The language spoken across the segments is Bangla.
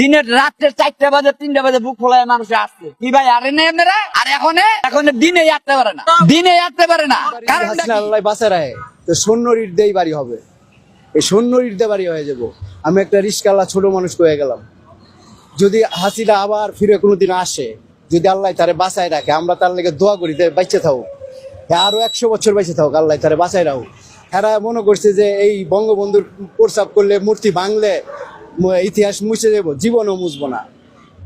দিনের চারটা বাজে, তিনটা বাজে বুক খোলায় মানুষ আসছে। কি ভাই আপনারা? আর এখন এখন দিনে আসতে পারে না। দিনে আসতে পারে না। কারণ আল্লাহ বাঁচা রায় তো সৈন্য বাড়ি হবে। এই সৈন্য বাড়ি হয়ে যাব। আমি একটা রিস্কালা ছোট মানুষ হয়ে গেলাম। যদি হাসিটা আবার ফিরে কোনোদিন আসে, যদি আল্লাহ তারে বাঁচায় রাখে, আমরা তার লেগে দোয়া করি যে বাইচে থাকুক। হ্যাঁ আরও একশো বছর বেঁচে থাকুক, আল্লাহ তারে বাঁচায় রাখুক। এরা মনে করছে যে এই বঙ্গবন্ধুর প্রস্তাব করলে মূর্তি ভাঙলে ইতিহাস মুছে যাব জীবনও মুছবো না।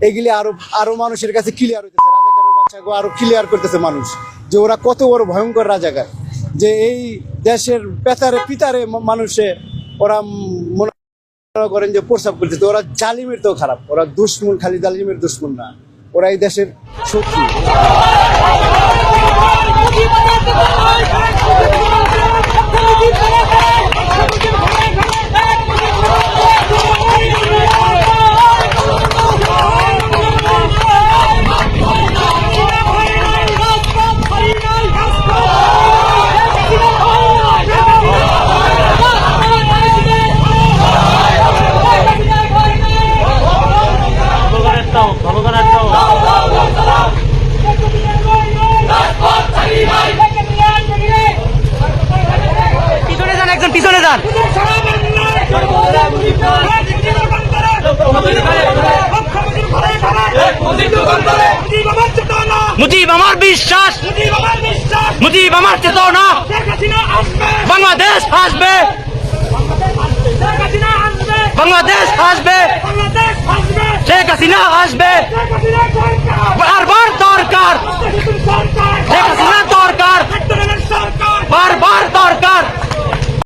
এগুলি আরও আরও মানুষের কাছে ক্লিয়ার হইতেছে। রাজাকারের বাচ্চাকে আরও ক্লিয়ার করতেছে মানুষ, যে ওরা কত বড় ভয়ঙ্কর রাজাকার। যে এই দেশের পেতারে, পিতারে মানুষে ওরা মনে করেন যে প্রস্তাব করতেছে। ওরা জালিমের তো খারাপ, ওরা দুশ্মন, খালি জালিমের দুশ্মন না। ওরা এই দেশের শত্রু। যান মুজিব আমার বিশ্বাস। মুজিব আমার চেতনা। বাংলাদেশ আসবে। বাংলাদেশ আসবে। শেখ হাসিনা আসবে। বারবার